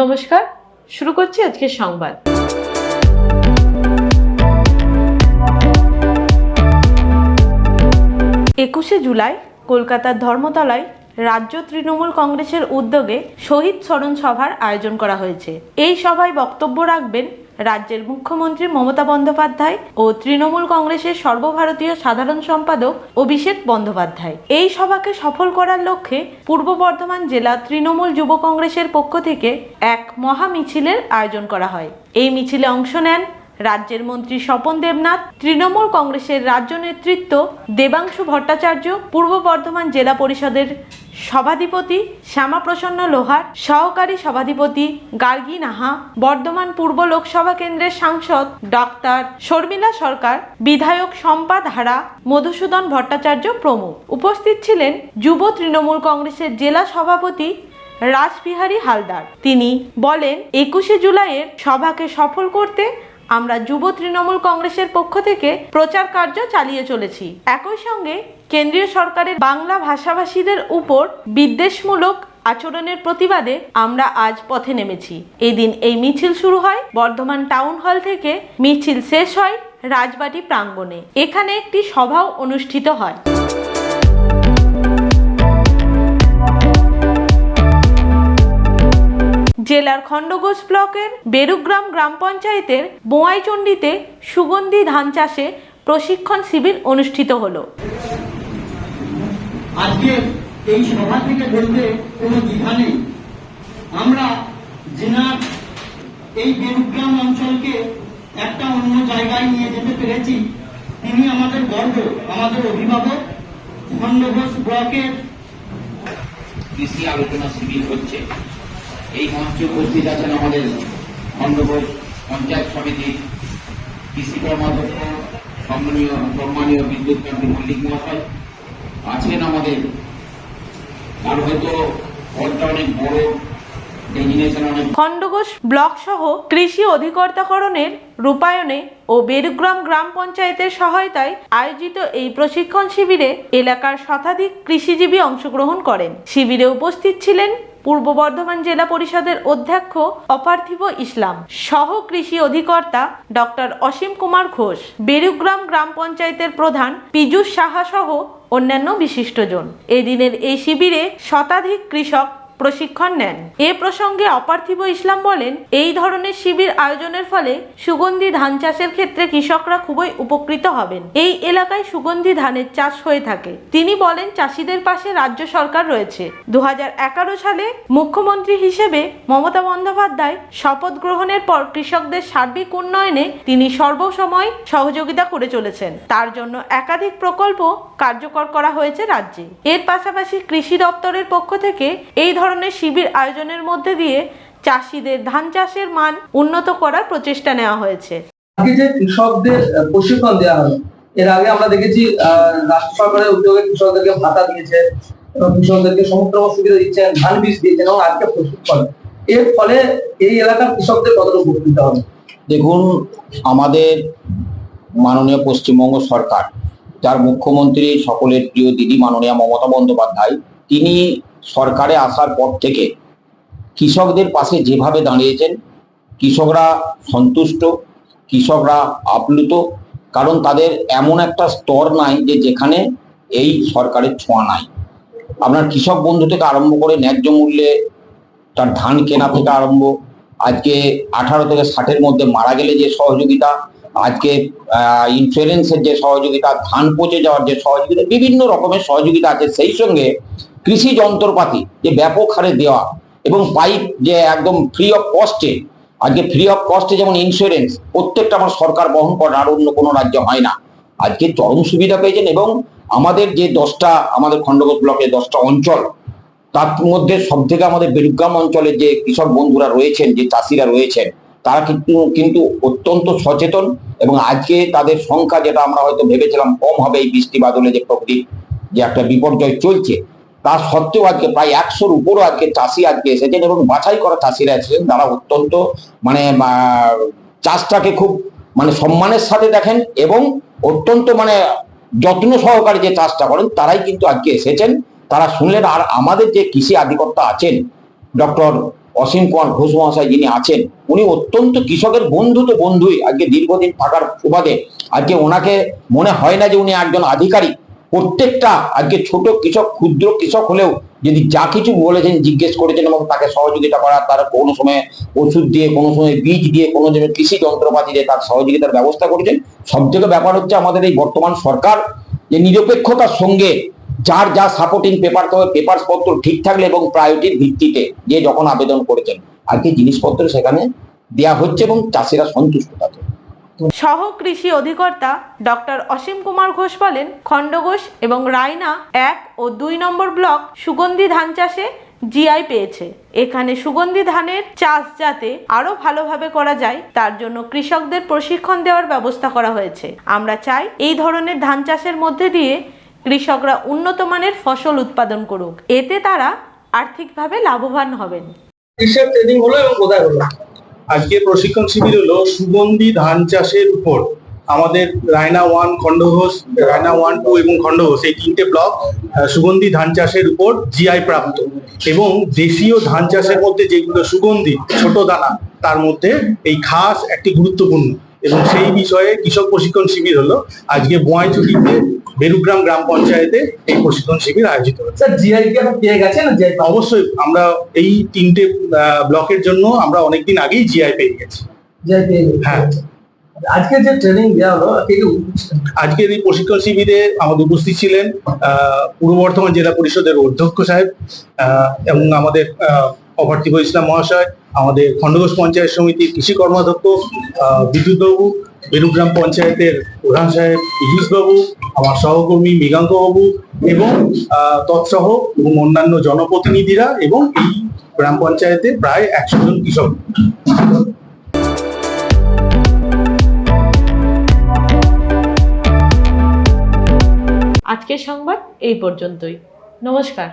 নমস্কার, শুরু করছি আজকের সংবাদ। একুশে জুলাই কলকাতার ধর্মতলায় রাজ্য তৃণমূল কংগ্রেসের উদ্যোগে শহীদ স্মরণ সভার আয়োজন করা হয়েছে। এই সভায় বক্তব্য রাখবেন রাজ্যের মুখ্যমন্ত্রী মমতা বন্দ্যোপাধ্যায় ও তৃণমূল কংগ্রেসের সর্বভারতীয় সাধারণ সম্পাদক অভিষেক বন্দ্যোপাধ্যায়। এই সভাকে সফল করার লক্ষ্যে পূর্ব বর্ধমান জেলা তৃণমূল যুব কংগ্রেসের পক্ষ থেকে এক মহা মিছিলের আয়োজন করা হয়। এই মিছিলে অংশ নেন রাজ্যের মন্ত্রী স্বপন দেবনাথ, তৃণমূল কংগ্রেসের রাজ্য নেতৃত্ব দেবাংশু ভট্টাচার্য, পূর্ব বর্ধমান জেলা পরিষদের সভাধিপতি শ্যামাপ্রসন্ন লোহার, সহকারী সভাধিপতি গার্গী নাহা, বর্ধমান পূর্ব লোকসভা কেন্দ্রের সাংসদ ডক্টর শর্মিলা সরকার, বিধায়ক শম্পা ধারা, মধুসূদন ভট্টাচার্য প্রমুখ। উপস্থিত ছিলেন যুব তৃণমূল কংগ্রেসের জেলা সভাপতি রাসবিহারী হালদার। তিনি বলেন, একুশে জুলাইয়ের সভাকে সফল করতে আমরা যুব তৃণমূল কংগ্রেসের পক্ষ থেকে প্রচার কার্য চালিয়ে চলেছি। একই সঙ্গে কেন্দ্রীয় সরকারের বাংলা ভাষাভাষীদের উপর বিদ্বেষমূলক আচরণের প্রতিবাদে আমরা আজ পথে নেমেছি। এদিন এই মিছিল শুরু হয়, বর্ধমান টাউন হল থেকে। মিছিল শেষ হয় রাজবাটি প্রাঙ্গণে। এখানে একটি সভাও অনুষ্ঠিত হয়। জেলার খণ্ডঘোষ ব্লকের বেরুগ্রাম গ্রাম পঞ্চায়েতের বোয়াইচণ্ডীতে সুগন্ধি ধান চাষে প্রশিক্ষণ শিবির অনুষ্ঠিত হলো। আজকে এই সভা থেকে বলতে কোনো দ্বিধা নেই। আমরা জেনার এই বেরুগ্রাম অঞ্চলকে একটা অন্য জায়গায় নিয়ে যেতে পেরেছি। তিনি আমাদের গর্ব আমাদের অভিভাবক খণ্ডঘোষ ব্লকের কৃষি আলোচনা শিবির হচ্ছে। এই মঞ্চে উপস্থিত আছেন আমাদের খণ্ডঘোষ পঞ্চায়েত সমিতির কৃষি কর্মাধ্যক্ষ, সম্মানীয় সম্মানীয় বিদ্যুৎ কান্তি মল্লিক মহাশয়। আছেন আমাদের। আর হয়তো অনেক বড়। খণ্ডঘোষ ব্লক সহ কৃষি অধিকর্তাকরণের রূপায়ণে ও বেরুগ্রাম গ্রাম পঞ্চায়েতের সহায়তায় আয়োজিত এই প্রশিক্ষণ শিবিরে এলাকার শতাধিক কৃষিজীবী অংশগ্রহণ করেন। শিবিরে উপস্থিত ছিলেন পূর্ব বর্ধমান জেলা পরিষদের অধ্যক্ষ অপার্থিব ইসলাম, সহ কৃষি অধিকর্তা ডক্টর অসীম কুমার ঘোষ, বেরুগ্রাম গ্রাম পঞ্চায়েতের প্রধান পীযূষ সাহা সহ অন্যান্য বিশিষ্টজন। এদিনের এই শিবিরে শতাধিক কৃষক প্রশিক্ষণ নেন। এ প্রসঙ্গে অপার্থিব ইসলাম বলেন, এই ধরনের শিবির আয়োজনের ফলে সুগন্ধি ধান চাষের ক্ষেত্রে কৃষকরা খুবই উপকৃত হবেন। এই এলাকায় সুগন্ধি ধানের চাষ হয়ে থাকে। তিনি বলেন, চাষিদের পাশে রাজ্য সরকার রয়েছে। দু হাজার এগারো সালে মুখ্যমন্ত্রী হিসেবে মমতা বন্দ্যোপাধ্যায় শপথ গ্রহণের পর কৃষকদের সার্বিক উন্নয়নে তিনি সর্বসময় সহযোগিতা করে চলেছেন। তার জন্য একাধিক প্রকল্প কার্যকর করা হয়েছে রাজ্যে। এর পাশাপাশি কৃষি দপ্তরের পক্ষ থেকে এই ধরনের শিবির আয়োজনের মধ্যে দিয়ে চাষিদের ধান চাষের মান উন্নত করার প্রচেষ্টা নেওয়া হয়েছে। আজকে যে কৃষকদের প্রশিক্ষণ দেওয়া হলো এর আগে আমরা দেখেছি আহ, রাষ্ট্র সরকারের উদ্যোগে কৃষকদেরকে ভাতা দিয়েছে এবং কৃষকদেরকে সমুদ্র সুবিধা দিচ্ছেন ধান বীজ দিয়েছেন এবং আজকে প্রশিক্ষণ। এর ফলে এই এলাকার কৃষকদের কতটা উপকৃত হবে? দেখুন আমাদের মাননীয় পশ্চিমবঙ্গ সরকার যার মুখ্যমন্ত্রী সকলের প্রিয় দিদি মাননীয় মমতা বন্দ্যোপাধ্যায়, তিনি সরকারে আসার পর থেকে কৃষকদের পাশে যেভাবে দাঁড়িয়েছেন, কৃষকরা সন্তুষ্ট, কৃষকরা আপ্লুত, কারণ তাদের এমন একটা স্তর নাই যে যেখানে এই সরকারের ছোঁয়া নাই। আপনার কৃষক বন্ধু থেকে আরম্ভ করে ন্যায্য মূল্যে তার ধান কেনা থেকে আরম্ভ, আজকে আঠারো থেকে ষাটের মধ্যে মারা গেলে যে সহযোগিতা আজকে ইন্স্যুরেন্সের যে সহযোগিতা, ধান পচে যাওয়ার যে সহযোগিতা, বিভিন্ন রকমের সহযোগিতা আছে, সেই সঙ্গে কৃষি যন্ত্রপাতি যে ব্যাপক হারে দেওয়া এবং পাইপ যে একদম ফ্রি অফ কস্টে আজকে ফ্রি অফ কস্টে যেমন ইন্স্যুরেন্স প্রত্যেকটা আমার সরকার বহন করে আর অন্য কোনো রাজ্য হয় না। আজকে চরম সুবিধা পেয়েছেন এবং আমাদের যে দশটা, আমাদের খণ্ডঘোষ ব্লকে দশটা অঞ্চল, তার মধ্যে সব থেকে আমাদের বেরুগ্রাম অঞ্চলের যে কৃষক বন্ধুরা রয়েছেন, যে চাষিরা রয়েছেন তারা কিন্তু কিন্তু অত্যন্ত সচেতন এবং আজকে তাদের সংখ্যা যেটা আমরা হয়তো ভেবেছিলাম কম হবে এই বৃষ্টি বাদলে যে প্রকৃতি যে একটা বিপর্যয় চলছে, তা সত্ত্বেও আজকে প্রায় একশোর উপরও আজকে চাষি আজকে এসেছেন এবং বাছাই করা চাষিরা এসেছেন। তারা অত্যন্ত মানে চাষটাকে খুব মানে সম্মানের সাথে দেখেন এবং অত্যন্ত মানে যত্ন সহকারে যে চাষটা করেন, তারাই কিন্তু আজকে এসেছেন। তারা শুনলেন আর আমাদের যে কৃষি আধিকর্তা আছেন, ডক্টর অসীম কুমার ঘোষ মহাশয় যিনি আছেন, উনি অত্যন্ত কৃষকের বন্ধু তো বন্ধুই। আজকে দীর্ঘদিন থাকার সুবাদে আজকে ওনাকে মনে হয় না যে উনি একজন আধিকারিক। প্রত্যেকটা আজকে ছোট কৃষক, ক্ষুদ্র কৃষক হলেও যদি যা কিছু বলেছেন, জিজ্ঞেস করেছেন এবং তাকে সহযোগিতা করা তার কোনো সময় ওষুধ দিয়ে, কোনো সময় বীজ দিয়ে, কোনো জন্য কৃষি যন্ত্রপাতি দিয়ে তার সহযোগিতার ব্যবস্থা করেছেন সব থেকে ব্যাপার হচ্ছে আমাদের এই বর্তমান সরকার যে নিরপেক্ষতার সঙ্গে যার যা সাপোর্টিং পেপার তবে পেপার পত্র ঠিক থাকলে এবং প্রায়োরিটির ভিত্তিতে যে যখন আবেদন করেছেন আজকে জিনিসপত্র সেখানে দেয়া হচ্ছে এবং চাষিরা সন্তুষ্ট থাকে সহ কৃষি অধিকর্তা ডক্টর অসীম কুমার ঘোষ বলেন, খণ্ডঘোষ এবং রায়না এক ও দুই নম্বর ব্লক সুগন্ধি ধান চাষে জিআই পেয়েছে। এখানে সুগন্ধি ধানের চাষ যাতে আরও ভালোভাবে করা যায়, তার জন্য কৃষকদের প্রশিক্ষণ দেওয়ার ব্যবস্থা করা হয়েছে। আমরা চাই এই ধরনের ধান চাষের মধ্যে দিয়ে কৃষকরা উন্নত মানের ফসল উৎপাদন করুক। এতে তারা আর্থিকভাবে লাভবান হবেন। কিসের ট্রেনিং হলো এবং কোথায় হলো? আজকে প্রশিক্ষণ শিবির হলো সুগন্ধি ধান চাষের উপর। আমাদের Raina one Khandaghosh, Raina one two এবং খণ্ডঘোষ, এই তিনটে ব্লক সুগন্ধি ধান চাষের উপর জিআই প্রাপ্ত। এবং দেশীয় ধান চাষের মধ্যে যেগুলো সুগন্ধি, ছোট দানা, তার মধ্যে এই খাস একটি গুরুত্বপূর্ণ। এবং সেই বিষয়ে কৃষক প্রশিক্ষণ শিবির হলো। আজকে বোয়াইছুটিতে বেরুগ্রাম গ্রাম পঞ্চায়েতে এই প্রশিক্ষণ শিবির আয়োজিত হয়েছে স্যার জিআই কি এখন পেয়ে গেছেন? অবশ্যই আমরা এই তিনটে ব্লকের জন্য আমরা অনেকদিন আগেই জিআই পেয়ে গেছি। জিআই পেয়ে হ্যাঁ। আজকে যে ট্রেনিং দেওয়া হলো? আজকের এই প্রশিক্ষণ শিবিরে আমাদের উপস্থিত ছিলেন পূর্ব বর্ধমান জেলা পরিষদের অধ্যক্ষ সাহেব এবং আমাদের অপার্থিব ইসলাম মহাশয় আমাদের খণ্ডঘোষ পঞ্চায়েত সমিতির কৃষি কর্মাধ্যক্ষ আহ, বিদ্যুৎ বাবু বেরুগ্রাম পঞ্চায়েতের প্রধান সাহেব ইলিশ বাবু আমার সহকর্মী মৃগাঙ্ক বাবু এবং তৎসহ এবং অন্যান্য জনপ্রতিনিধিরা এবং এই গ্রাম পঞ্চায়েতে প্রায় একশো জন কৃষক। আজকের সংবাদ এই পর্যন্তই। নমস্কার।